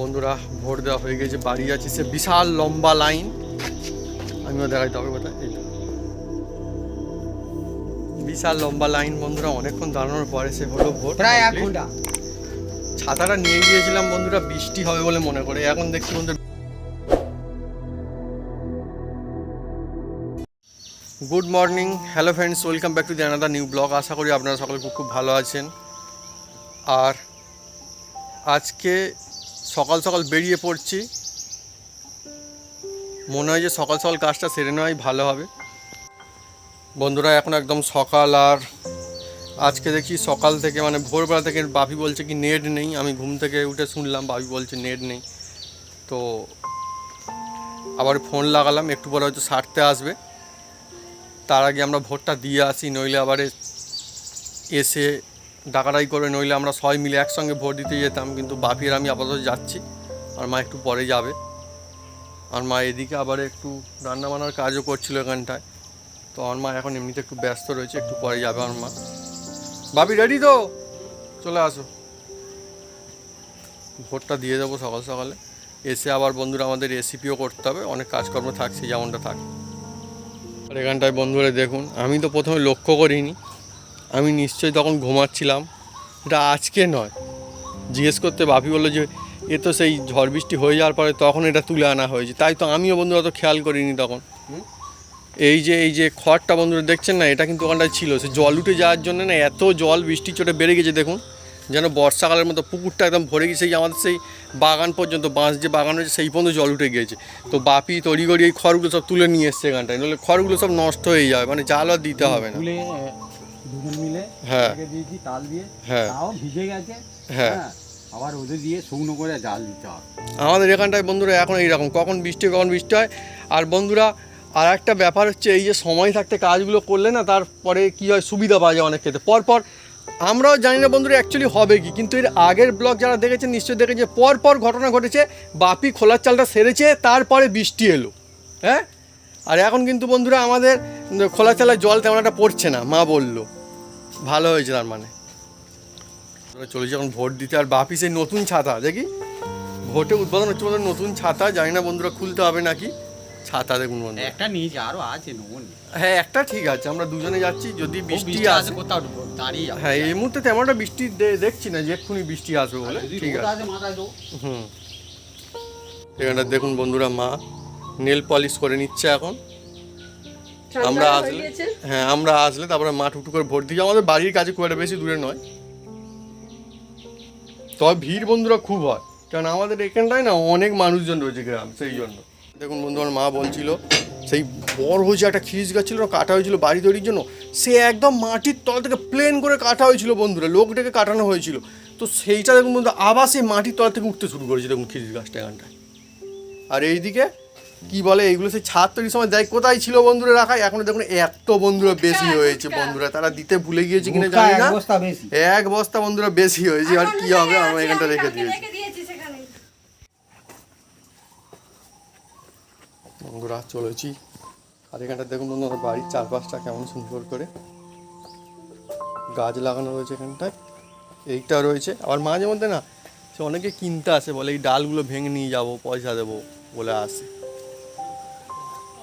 বন্ধুরা ভোট দেওয়া হয়ে গেছে বাড়ি যাচ্ছি সে বিশাল লম্বা লাইন। আমিও দেখাইতে হবে কোথায় এই বিশাল লম্বা লাইন বন্ধুরা অনেকক্ষণ দাঁড়ানোর পরে সে হলো ভোট প্রায় এক ঘণ্টা। ছাতাটা নিয়ে গিয়েছিলাম বন্ধুরা বৃষ্টি হবে বলে মনে করে। এখন দেখছি বন্ধু good morning hello friends welcome back to the another new blog. আশা করি আপনারা সকলে খুব খুব ভালো আছেন। আর আজকে সকাল সকাল বেরিয়ে পড়ছি। মনে হয় যে সকাল সকাল কাজটা সেরে নেওয়াই ভালো হবে। বন্ধুরা, এখন একদম সকাল আর আজকে দেখি সকাল থেকে মানে ভোরবেলা থেকে বাপি বলছে কি নেট নেই। আমি ঘুম থেকে উঠে শুনলাম, বাপি বলছে নেট নেই। তো আবার ফোন লাগালাম, একটু পরে হয়তো সারতে আসবে। তার আগে আমরা ভোটটা দিয়ে আসি, নইলে আবার এসে ডাকাডাকি করে নইলে আমরা সবাই মিলে একসঙ্গে ভোট দিতে যেতাম, কিন্তু বাপি আর আমি আপাতত যাচ্ছি, আর মা একটু পরে যাবে। আর মা এদিকে আবার একটু রান্না বান্নার কাজও করছিল এখানটায়, তো আমার মা এখন এমনিতে একটু ব্যস্ত রয়েছে, একটু পরে যাবে আমার মা। বাপি রেডি তো? চলে আসো। ভোটটা দিয়ে দেবো সকাল সকালে। এসে আবার বন্ধুরা আমাদের রেসিপিও করতে হবে, অনেক কাজকর্ম থাকছে, যেমনটা থাকে। আর এখানটায় বন্ধুরা দেখুন, আমি তো প্রথমে লক্ষ্য করিনি আমি নিশ্চয়ই তখন ঘুমাচ্ছিলাম। এটা আজকে নয়। জিজ্ঞেস করতে বাপি বলল যে, এ তো সেই ঝড় বৃষ্টি হয়ে যাওয়ার পরে তখন এটা তুলে আনা হয়েছে। তাই তো আমিও বন্ধুরা অত খেয়াল করিনি তখন। এই যে এই যে খড়টা বন্ধুরা দেখছেন না, এটা কিন্তু ওখানটায় ছিল। সে জল উঠে যাওয়ার জন্য না এত জল বৃষ্টি চোটে বেড়ে গেছে, দেখুন। যেন বর্ষাকালের মতো পুকুরটা একদম ভরে গেছে আমাদের সেই বাগান পর্যন্ত, বাঁশ যে বাগান রয়েছে, সেই পর্যন্ত জল উঠে গিয়েছে। তো বাপি তড়িগড়ি এই খড়গুলো সব তুলে নিয়ে এসছে এখানটায়। নাহলে খড়গুলো সব নষ্ট হয়ে যাবে মানে জাল আর দিতে হবে না। দুজন মিলে হ্যাঁ। দিয়েছি তাল দিয়ে। হ্যাঁ। তাও ভিজে গেছে। হ্যাঁ। হ্যাঁ আবার ওদের দিয়ে শুকনো করে জাল দিতে হবে। আমাদের এখানটায় বন্ধুরা এখন এইরকম কখন বৃষ্টি কখন বৃষ্টি হয়। আর বন্ধুরা আর একটা ব্যাপার হচ্ছে এই যে সময় থাকতে কাজগুলো করলে না তারপরে কি হয় সুবিধা পাওয়া যায় অনেক ক্ষেত্রে। পরপর আমরাও জানি না বন্ধুরা অ্যাকচুয়ালি হবে কি কিন্তু এর আগের ব্লগ যারা দেখেছেন নিশ্চয়ই দেখেছে পর পর ঘটনা ঘটেছে বাপি খোলার চালটা সেরেছে তারপরে বৃষ্টি এলো। হ্যাঁ? আর এখন কিন্তু বন্ধুরা আমাদের খোলা চালায় জল তেমন একটা পড়ছে না মা বলল। ভালো হয়েছে তার মানে। চলেছি এখন ভোট দিতে আর বাপি সেই নতুন ছাতা দেখি? ভোটে উদ্বোধন হচ্ছে বলে নতুন ছাতা জানি না বন্ধুরা খুলতে হবে নাকি? ছাতা দেখুন বন্ধুরা। একটা নিয়েছি আরও আছে নোন হ্যাঁ একটা ঠিক আছে আমরা দুজনে যাচ্ছি যদি বৃষ্টি আসে কোথাও দাঁড়িয়ে হ্যাঁ এই মুহূর্তে তেমন একটা বৃষ্টি দেখছি না যে এক্ষুনি বৃষ্টি আসবে বলে ঠিক আছে। হুম। এখানটা দেখুন বন্ধুরা মা নেল পলিশ করে নিচ্ছে এখন। আমরা আসলে হ্যাঁ আমরা আসলে তারপরে মা টুকটু করে ভোট দিই আমাদের বাড়ির কাছে খুব একটা বেশি দূরে নয়। তবে ভিড় বন্ধুরা খুব হয়। কারণ আমাদের এখানটায় না অনেক মানুষজন রয়েছে গ্রাম সেই জন্য। দেখুন বন্ধু আমার মা বলছিল সেই বড় হয়েছে একটা খিরিস গাছ ছিল কাটা হয়েছিল বাড়ি তৈরির জন্য। সে একদম মাটির তল থেকে প্লেন করে কাটা হয়েছিল বন্ধুরা লোক ডেকে কাটানো হয়েছিল। তো সেইটা দেখুন বন্ধু আবার সেই মাটির তল থেকে উঠতে শুরু করেছে দেখুন খিরিস গাছটা এখানটায়। আর এইদিকে কি বলে এইগুলো সেই ছাদ তৈরির সময় দেখ কোথায় ছিল বন্ধুরা রাখা এখন দেখুন এত বন্ধুরা বেশি হয়েছে বন্ধুরা তারা দিতে ভুলে গিয়েছে কিনা জানি না। এক বস্তা বন্ধুরা বেশি হয়েছে আর কি হবে? আমরা এখানটা রেখে দিয়েছি। রেখে দিয়েছি সেখানে। বন্ধুরা চলেছি। আর এখানটা দেখুন বন্ধু আমার বাড়ির চারপাশটা কেমন সুন্দর করে গাছ লাগানো রয়েছে এখানটায়। এইটা রয়েছে। আবার মাঝে মধ্যে না সে অনেকে কিনতে আসে বলে এই ডালগুলো ভেঙে নিয়ে যাব পয়সা দেবো বলে আসে।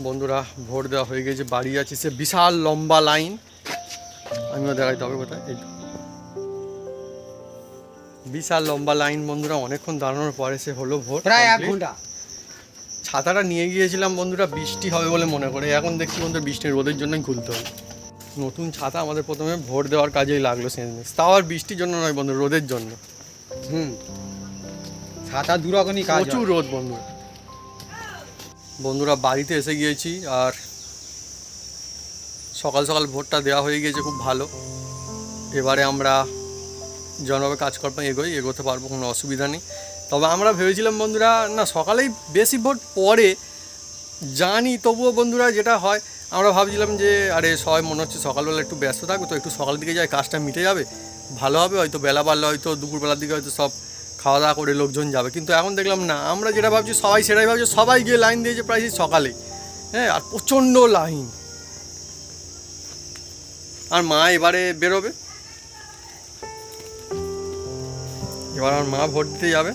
বন্ধুরা ভোট দেওয়া হয়ে গেছে বাড়ি আছে সে বিশাল লম্বা লাইন। আমিও দেখাইতে হবে কোথায়? এই বিশাল লম্বা লাইন বন্ধুরা অনেকক্ষণ দাঁড়ানোর পরে সে হলো ভোট প্রায় এক ঘণ্টা। ছাতাটা নিয়ে গিয়েছিলাম বন্ধুরা বৃষ্টি হবে বলে মনে করে। এখন দেখছি বন্ধুরা বৃষ্টি রোদের জন্যই খুলতে হবে। নতুন ছাতা আমাদের প্রথমে ভোট দেওয়ার কাজেই লাগল শেষমেশ তাও আর বৃষ্টির জন্য নয় বন্ধু রোদের জন্য। হুম। ছাতা দু রকমই কাজ প্রচুর রোদ বন্ধুরা। বন্ধুরা বাড়িতে এসে গিয়েছি আর সকাল সকাল ভোটটা দেওয়া হয়ে গিয়েছে, খুব ভালো। এবারে আমরা যেভাবে কাজকর্ম এগোই, এগোতে পারব, কোনো অসুবিধা নেই। তবে আমরা ভেবেছিলাম বন্ধুরা, না, সকালেই বেশি ভোট পরে জানি তবুও বন্ধুরা যেটা হয়, আমরা ভাবছিলাম যে, আরে, সবাই মনে হচ্ছে সকালবেলা একটু ব্যস্ত থাকবে, তো একটু সকাল দিকে যায় কাজটা মিটে যাবে, ভালো হবে, হয়তো বেলা বাড়লে হয়তো দুপুরবেলার দিকে হয়তো সব খাওয়া দাওয়া করে লোকজন যাবে। কিন্তু এখন দেখলাম না, আমরা যেটা ভাবছি সবাই সেটাই ভাবছি, সবাই গিয়ে লাইন দিয়েছে প্রায় সেই সকালে হ্যাঁ আর প্রচণ্ড লাইন। আর মা এবারে বেরোবে? এবার আমার মা ভোট দিতে যাবে?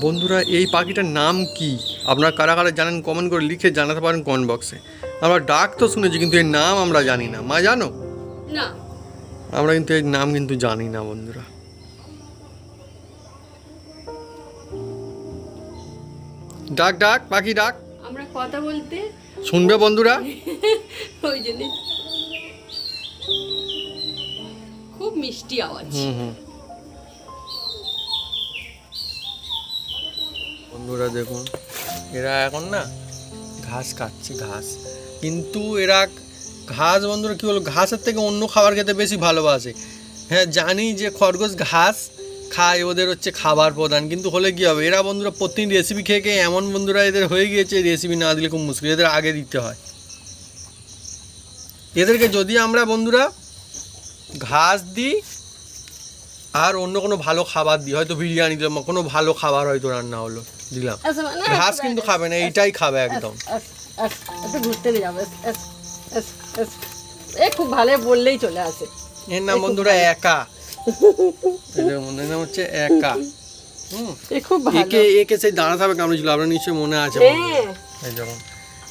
বন্ধুরা এই পাখিটার নাম কি? আপনারা কারা কারা জানেন? কমেন্ট করে লিখে জানাতে পারেন কমেন্ট বক্সে আমরা ডাক তো শুনেছি কিন্তু এর নাম আমরা জানি না। মা জানো? না। আমরা কিন্তু এর নাম কিন্তু জানি না বন্ধুরা। ডাক ডাক পাখি ডাক। আমরা কথা বলতে শুনবে বন্ধুরা? ওই জন্য খুব মিষ্টি আওয়াজ। হুম হুম। বন্ধুরা দেখুন, এরা এখন না ঘাস খাচ্ছে, ঘাস। কিন্তু এরা ঘাস বন্ধুরা কী বলব, ঘাসের থেকে অন্য খাবার খেতে বেশি ভালোবাসে। হ্যাঁ জানি যে খরগোশ ঘাস খায়, ওদের হচ্ছে খাবার প্রধান, কিন্তু হলে কী হবে? এরা বন্ধুরা প্রতিদিন রেসিপি খেয়ে খেয়ে এমন বন্ধুরা এদের হয়ে গিয়েছে রেসিপি না দিলে খুব মুশকিল, এদের আগে দিতে হয়। এদেরকে যদি আমরা বন্ধুরা ঘাস দিই আর অন্য কোনো ভালো খাবার দিই হয়তো বিরিয়ানি দিলাম কোনো ভালো খাবার হয়তো রান্না হলো দিলাম। ঘাস কিন্তু খাবে না এইটাই খাবে একদম। ঘুরতে নিয়ে যাব। এ খুব ভালো বললেই চলে আসে। এর নাম বন্ধুরা একা। এদের নাম হচ্ছে একা। হুম। এ খুব ভালো। একে একে সেই দাঁড়াতে হবে কামড়েছিল আপনার নিশ্চয়ই মনে আছে হ্যাঁ। এই যখন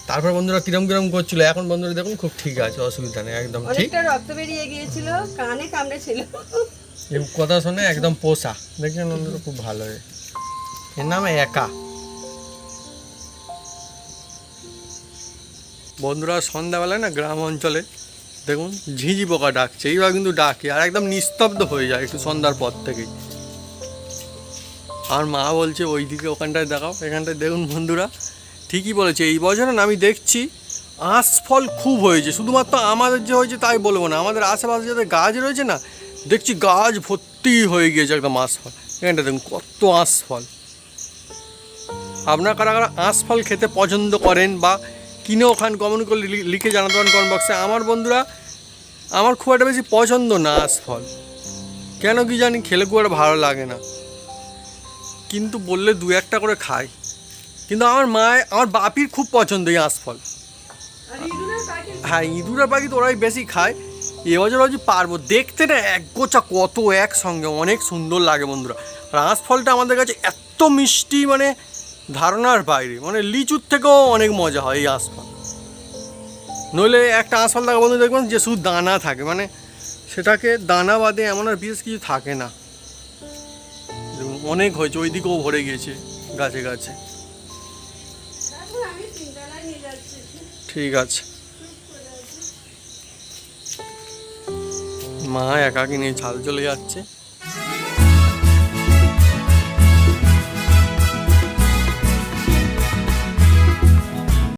তারপর বন্ধুরা কিরম কিরম করছিল? এখন বন্ধুরা দেখুন খুব ঠিক আছে অসুবিধা নেই একদম ঠিক। রক্ত বেরিয়ে গিয়েছিল কানে কামড়েছিল কথা শুনে একদম পোষা। দেখছেন বন্ধুরা খুব ভালো। এর নাম একা। বন্ধুরা সন্ধ্যাবেলায় না গ্রাম অঞ্চলে দেখুন ঝিঁঝি পোকা ডাকছে এইভাবে কিন্তু ডাকে আর একদম নিস্তব্ধ হয়ে যায় একটু সন্ধ্যার পর থেকেই। আর মা বলছে ওইদিকে ওখানটায় দেখাও। এখানটায় দেখুন বন্ধুরা ঠিকই বলেছে, এই বছরে আমি দেখছি আঁশফল খুব হয়েছে, শুধুমাত্র আমাদের যে হয়েছে তাই বলব না, আমাদের আশেপাশে যাদের গাছ রয়েছে না, দেখছি গাছ ভর্তি হয়ে গিয়েছে একদম আঁশফল এখানটা দেখুন কত আঁশফল আপনার কারা কারা আঁশফল খেতে পছন্দ করেন বা কিনে খান কমেন্ট করে লিখে জানাতে পারেন কমেন্ট বক্সে আমার বন্ধুরা, আমার খুব একটা বেশি পছন্দ না আঁশফল কেন কি জানি খেলে খুব একটা ভালো লাগে না। কিন্তু বললে দু একটা করে খাই কিন্তু আমার মায় আমার বাপির খুব পছন্দ এই আঁশফল হ্যাঁ ইঁদুরের পাখি তো ওরাই বেশি খায়। এবছর হচ্ছে পারব। দেখতে না এক গোছা কত একসঙ্গে অনেক সুন্দর লাগে বন্ধুরা। আর আঁশফলটা আমাদের কাছে এত মিষ্টি মানে ধারণার বাইরে। মানে লিচুর থেকেও অনেক মজা হয় এই আঁশফল নইলে একটা আঁশফল থাকে বন্ধু দেখবেন যে শুধু দানা থাকে। মানে সেটাকে দানা বাদে এমন আর বিশেষ কিছু থাকে না। অনেক হয়েছে ওই দিকেও ভরে গিয়েছে গাছে গাছে। ঠিক আছে। মা একাকিনী ছাদ চলে যাচ্ছে।